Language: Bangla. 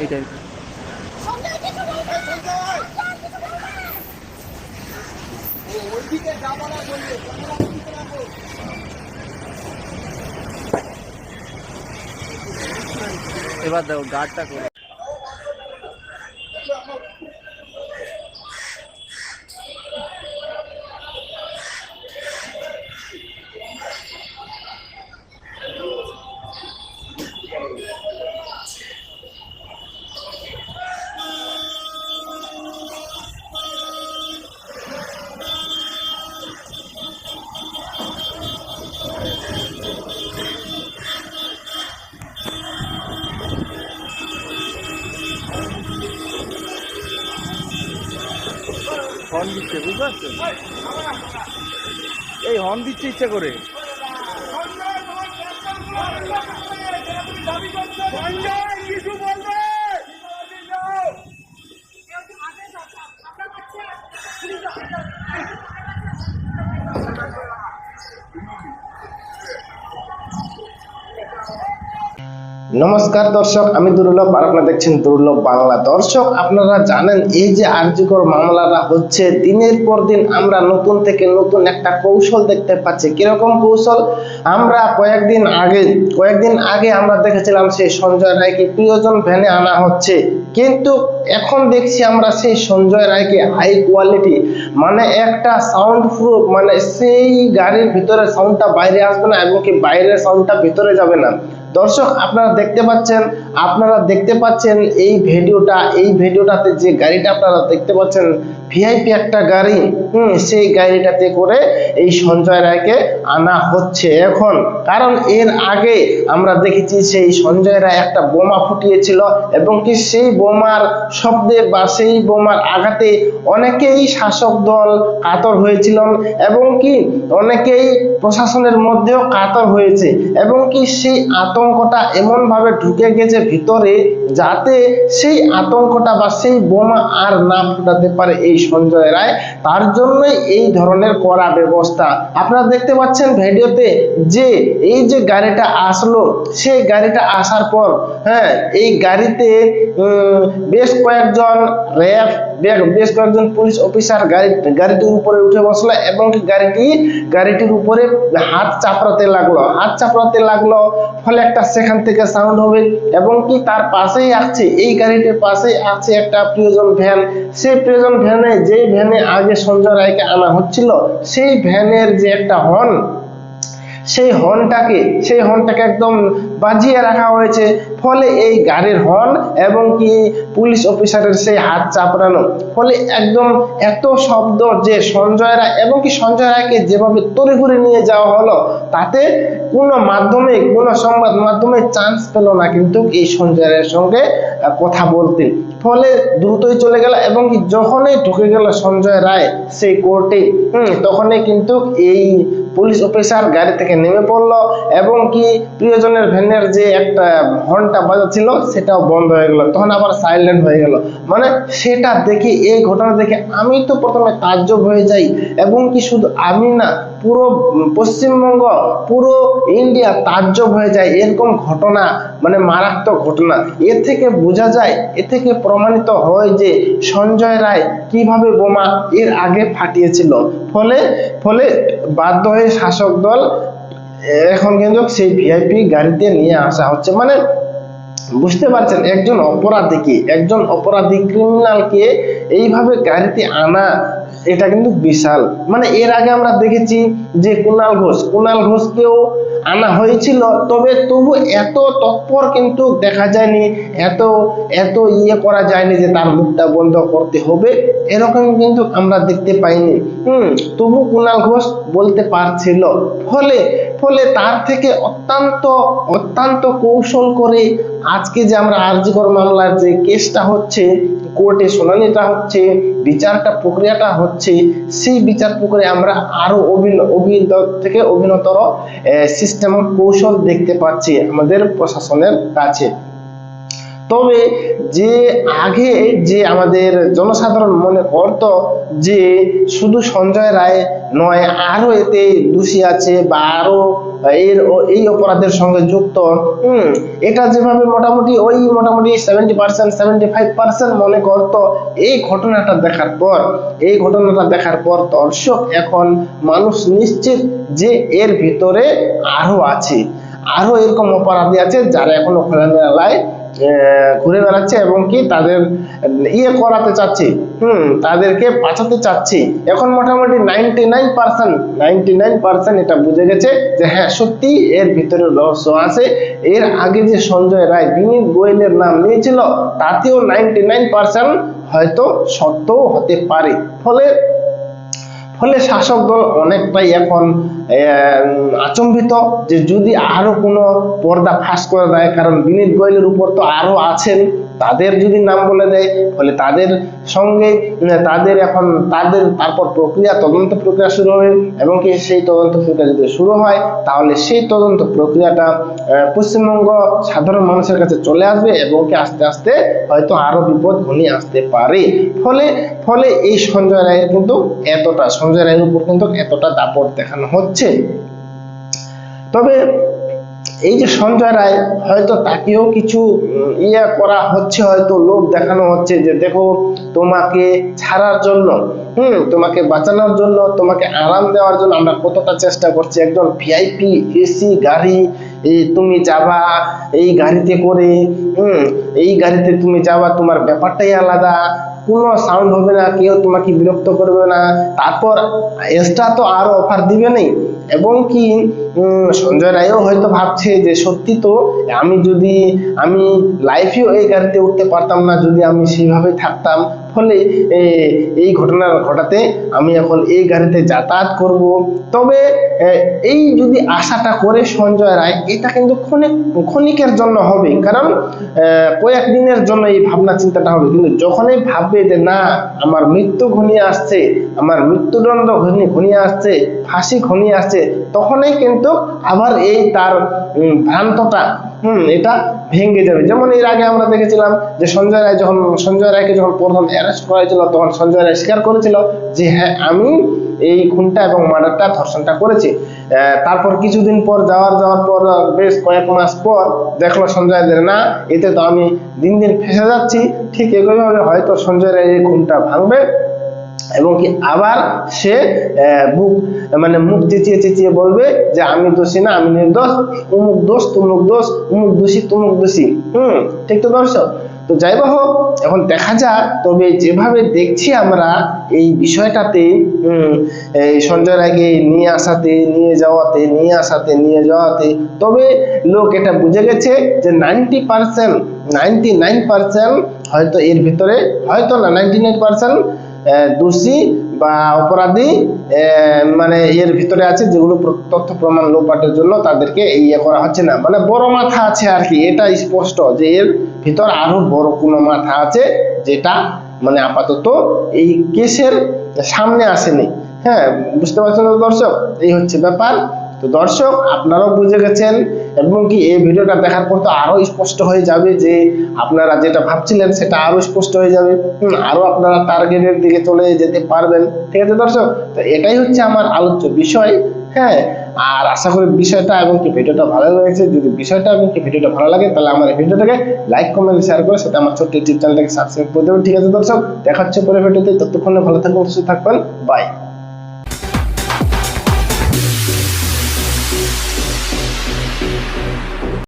এটাই। এবার দেখো গার্ডটা করে হর্ন দিচ্ছে বুঝতে পারছেন? এই হর্ন দিচ্ছে ইচ্ছা করে। নমস্কার দর্শক, আমি দুর্লভ আর আপনারা দেখছেন দুর্লভ বাংলা। দর্শক, আপনারা জানেন, এই যে আর্যকর মামলাটা হচ্ছে, দিনের পর দিন আমরা নতুন থেকে নতুন একটা কৌশল দেখতে পাচ্ছি। কীরকম কৌশল? আমরা কয়েকদিন আগে কয়েকদিন আগে আমরা দেখেছিলাম সেই সঞ্জয় রায়কে প্রিয়জন ভ্যানে আনা হচ্ছে। কিন্তু এখন দেখছি আমরা সেই সঞ্জয় রায়কে হাই কোয়ালিটি মানে একটা সাউন্ড প্রুফ মানে সেই গাড়ির ভিতরে সাউন্ডটা বাইরে আসবে না এবং কি বাইরের সাউন্ডটা ভিতরে যাবে না। দর্শক, আপনারা দেখতে পাচ্ছেন, আপনারা দেখতে পাচ্ছেন এই ভিডিওটা, এই ভিডিওটাতে যে গাড়িটা আপনারা দেখতে পাচ্ছেন ভিআইপি একটা গাড়ি, হুম, সেই গাড়িটাতে করে এই সঞ্জয় রায়কে আনা হচ্ছে এখন। কারণ এর আগে আমরা দেখেছি সেই সঞ্জয় রায় একটা বোমা ফুটিয়েছিল এবং কি সেই বোমার শব্দে বা সেই বোমার আঘাতে অনেকেই শাসক দল কাতর হয়েছিলেন এবং কি অনেকেই প্রশাসনের মধ্যেও কাতর হয়েছে এবং কি সেই আতঙ্কটা এমনভাবে ঢুকে গেছে ভিতরে যাতে সেই আতঙ্কটা বা সেই বোমা আর না ফুটাতে পারে এই সঞ্জয় রায় তার জন্যই এই ধরনের করা ব্যবস্থা। আপনারা দেখতে পাচ্ছেন ভিডিওতে যে এই যে গাড়িটা আসলো, সেই গাড়িটা আসার পর হ্যাঁ এই গাড়িতে বেশ কয়েকজন র্যাব বেশ কয়েকজন পুলিশ অফিসার গাড়ি, গাড়িটির উপরে উঠে বসল এবং গাড়িটি, গাড়িটির উপরে হাত চাপড়াতে লাগল। হাত চাপড়াতে লাগল, ফলে একটা সেখান থেকে সাউন্ড হবে এবং কি তার পাশেই আছে, এই গাড়িটির পাশেই আছে একটা প্রিয়জন ভ্যান। সেই প্রিয়জন ভ্যানে যে ভ্যানে আগে সঞ্জয় রায়কে আনা হচ্ছিল সেই ভ্যানের যে একটা হর্ন সেই হর্নটাকে সেই হর্নটাকে একদম বাজিয়ে রাখা হয়েছে। ফলে এই গাড়ির হর্ন এবং কি পুলিশ অফিসারের সেই হাত চাপড়ানো, ফলে একদম এত শব্দ যে সঞ্জয় রায় এবং কি সঞ্জয় রায়কে যেভাবে তড়িঘড়ি নিয়ে যাওয়া হলো, তাতে কোনো মাধ্যমে, কোনো সংবাদ মাধ্যমে চান্স পেল না কিন্তু এই সঞ্জয় রায়ের সঙ্গে কথা বলতে। ফলে দ্রুতই চলে গেল এবং কি যখনই ঢুকে গেল সঞ্জয় রায় সেই কোর্টে হুম, তখনই কিন্তু এই পুলিশ অফিসার গাড়ি থেকে নেমে পড়ল এবং কি প্রিয়জনের ভ্যানের যে একটা হর্নটা বাজাচ্ছিল, সেটাও বন্ধ হয়ে গেল। তখন আবার সাইলেন্ট হয়ে গেল। মানে সেটা দেখে, এই ঘটনা দেখে আমি তো প্রথমে তাজ্জব হয়ে যাই, এবং কি শুধু আমি না, পুরো পশ্চিমবঙ্গ, পুরো ইন্ডিয়া তাজ্জব হয়ে যায়, এরকম ঘটনা মানে মারাত্মক ঘটনা। এর থেকে বোঝা যায় এ থেকে প্রমাণিত হয় যে সঞ্জয় রায় কীভাবে বোমা এর আগে ফাটিয়েছিল। ফলে ফলে বাধ্য হয়ে শাসক দল, এখন কিন্তু সেই ভিআইপি গাড়িতে নিয়ে আসা হচ্ছে। মানে বুঝতে পারছেন? একজন অপরাধীকে, একজন অপরাধী ক্রিমিনালকে এইভাবে গাড়িতে আনা, এটা কিন্তু বিশাল। মানে এর আগে আমরা দেখেছি যে কুণাল ঘোষ কুণাল ঘোষকেও আনা হয়েছিল, তবে তবু এত তৎপর কিন্তু দেখা যায়নি, এত এত ইয়ে করা যায়নি যে তার মুখটা বন্ধ করতে হবে, এরকম কিন্তু আমরা দেখতে পাইনি। হুম, তবু কুণাল ঘোষ বলতে পারছিল। ফলে ফলে তার থেকে অত্যন্ত অত্যন্ত কৌশল করে আজকে যে আমরা আরজিকর মামলার যে কেসটা হচ্ছে, কোর্টে শুনানিটা হচ্ছে, বিচারটা প্রক্রিয়াটা হচ্ছে, সেই বিচার প্রক্রিয়া আমরা আরও অভিন- অভিন্ন থেকে অভিনতর সিস্টেম কৌশল দেখতে পাচ্ছি আমাদের প্রশাসনের কাছে। তবে যে আগে যে আমাদের জনসাধারণ মনে করত যে শুধু সঞ্জয় রায় নয় আরও এতে দোষী আছে বা আরও এর এই অপরাধের সঙ্গে যুক্ত, হুম, এটা যেভাবে মোটামুটি ওই মোটামুটি seventy percent seventy five percent মনে করতো, এই ঘটনাটা দেখার পর, এই ঘটনাটা দেখার পর দর্শক এখন মানুষ নিশ্চিত যে এর ভিতরে আরও আছে, আরও এরকম অপরাধী আছে যারা এখনও খোলামেলায় ঘুরে বেড়াচ্ছে এবং কি তাদের ইয়ে করাতে চাচ্ছি, হুম, তাদেরকে বাঁচাতে চাচ্ছি। এখন মোটামুটি ninety nine percent ninety nine percent এটা বুঝে গেছে যে হ্যাঁ সত্যি এর ভিতরে রহস্য আছে। এর আগে যে সঞ্জয় রায় বিনীত গোয়েলের নাম নিয়েছিল, তাতেও নাইনটি নাইন পার্সেন্ট হয়তো সত্যও হতে পারে। ফলে ফলে শাসক দল অনেকটাই এখন আচম্বিত যে যদি আরও কোনো পর্দা ফাঁস করে দেয় কারণ বিনীত গোয়েলের উপর তো আরও আছেন তাদের যদি নাম বলে দেয় ফলে তাদের সঙ্গে তাদের এখন, তাদের তারপর প্রক্রিয়া, তদন্ত প্রক্রিয়া শুরু হবে। এবং কি সেই তদন্ত প্রক্রিয়া যদি শুরু হয়, তাহলে সেই তদন্ত প্রক্রিয়াটা পশ্চিমবঙ্গ সাধারণ মানুষের কাছে চলে আসবে এবং কি আস্তে আস্তে হয়তো আরও বিপদ ঘনিয়ে আসতে পারে। ফলে ফলে এই সঞ্জয় রায়ের কিন্তু এতটা, সঞ্জয় রায়ের উপর কিন্তু এতটা দাপট দেখানো হচ্ছে। তবে এই যে সঞ্জয় রায়, হয়তো তাকেও কিছু ইয়ে করা হচ্ছে, হয়তো লোক দেখানো হচ্ছে যে, দেখো, তোমাকে ছাড়ার জন্য, হুম, তোমাকে বাঁচানোর জন্য, তোমাকে আরাম দেওয়ার জন্য আমরা কতটা চেষ্টা করছি। একজন ভিআইপি এসি গাড়ি এই তুমি যাবা এই গাড়িতে করে, হুম, এই গাড়িতে তুমি যাবা, তোমার ব্যাপারটাই আলাদা। কোনো সাউন্ড হবে না, কেউ তোমাকে বিরক্ত করবে না। তারপর এক্সট্রা তো আরও অফার দিবে নেই। এবং কি সঞ্জয় রায়ও হয়তো ভাবছে যে সত্যি তো আমি যদি, আমি লাইফেও এই গাড়িতে উঠতে পারতাম না যদি আমি সেইভাবে থাকতাম। ফলে এই ঘটনা ঘটাতে আমি এখন এই গাড়িতে যাতায়াত করব। তবে এই যদি আশাটা করে সঞ্জয় রায়, এটা কিন্তু ক্ষণিক ক্ষণিকের জন্য হবে। কারণ কয়েকদিনের জন্য এই ভাবনা চিন্তাটা হবে। কিন্তু যখনই ভাববে যে, না, আমার মৃত্যু ঘনিয়ে আসছে, আমার মৃত্যুদণ্ড ঘনি, ঘনিয়ে আসছে, ফাঁসি ঘনিয়ে আসছে, তখনই কিন্তু আবার এই তার ভ্রান্তটা, হুম, এটা ভেঙে যাবে। যেমন এর আগে আমরা দেখেছিলাম যে সঞ্জয় রায় যখন সঞ্জয় রায়কে যখন প্রথম অ্যারেস্ট করা হয়েছিল তখন সঞ্জয় রায় স্বীকার করেছিল যে হ্যাঁ আমি এই খুনটা এবং মার্ডারটা, ধর্ষণটা করেছি। তারপর কিছুদিন পর, যাওয়ার যাওয়ার পর, বেশ কয়েক মাস পর দেখল সঞ্জয় রায় না, এতে তো আমি দিন দিন ফেসে যাচ্ছি। ঠিক একইভাবে হয়তো সঞ্জয় রায় এই খুনটা ভাঙবে। এবং কি আবার সে বুক মানে মুখ চেঁচিয়ে চেঁচিয়ে বলবে যে আমি দোষী না, আমি নির্দোষ, উমুক দোষ, তুমুক দোষ, উমুক দোষী, তুমুক দোষী। হুম, ঠিক তো দর্শক? তো যাই হোক, এখন দেখা যাক, তবে যেভাবে দেখছি আমরা এই বিষয়টাতে সঞ্জয় রায়কে নিয়ে আসাতে, নিয়ে যাওয়াতে, নিয়ে আসাতে, নিয়ে যাওয়াতে, তবে লোক এটা বুঝে গেছে যে ninety percent, ninety nine percent হয়তো এর ভিতরে, হয়তো না, নাইনটি নাইন পার্সেন্ট দোষী বা অপরাধী মানে এর ভিতরে আছে যেগুলো তথ্য প্রমাণ লোপাটের জন্য তাদেরকে ইয়ে করা হচ্ছে না। মানে বড় মাথা আছে আর কি, এটা স্পষ্ট যে এর ভিতর আরও বড় কোনো মাথা আছে যেটা মানে আপাতত এই কেসের সামনে আসেনি। হ্যাঁ বুঝতে পারছেন দর্শক? এই হচ্ছে ব্যাপার। তো দর্শক আপনারাও বুঝে গেছেন এবং কি এই ভিডিওটা দেখার পর তো আরও স্পষ্ট হয়ে যাবে যে আপনারা যেটা ভাবছিলেন সেটা আরও স্পষ্ট হয়ে যাবে। হুম, আরও আপনারা টার্গেটের দিকে চলে যেতে পারবেন। ঠিক আছে দর্শক? তো এটাই হচ্ছে আমার আলোচ্য বিষয় হ্যাঁ? আর আশা করি বিষয়টা এবং কি ভিডিওটা ভালো লেগেছে। যদি বিষয়টা এবং কি ভিডিওটা ভালো লাগে তাহলে আমার এই ভিডিওটাকে লাইক কমেন্ট শেয়ার করে সেটা আমার ছোট্ট ইউটিউব চ্যানেলটাকে সাবস্ক্রাইব করে দেবেন। ঠিক আছে দর্শক? দেখা হচ্ছে পরে ভিডিওতে। ততক্ষণে ভালো থাকবেন সুস্থ থাকবেন। বাই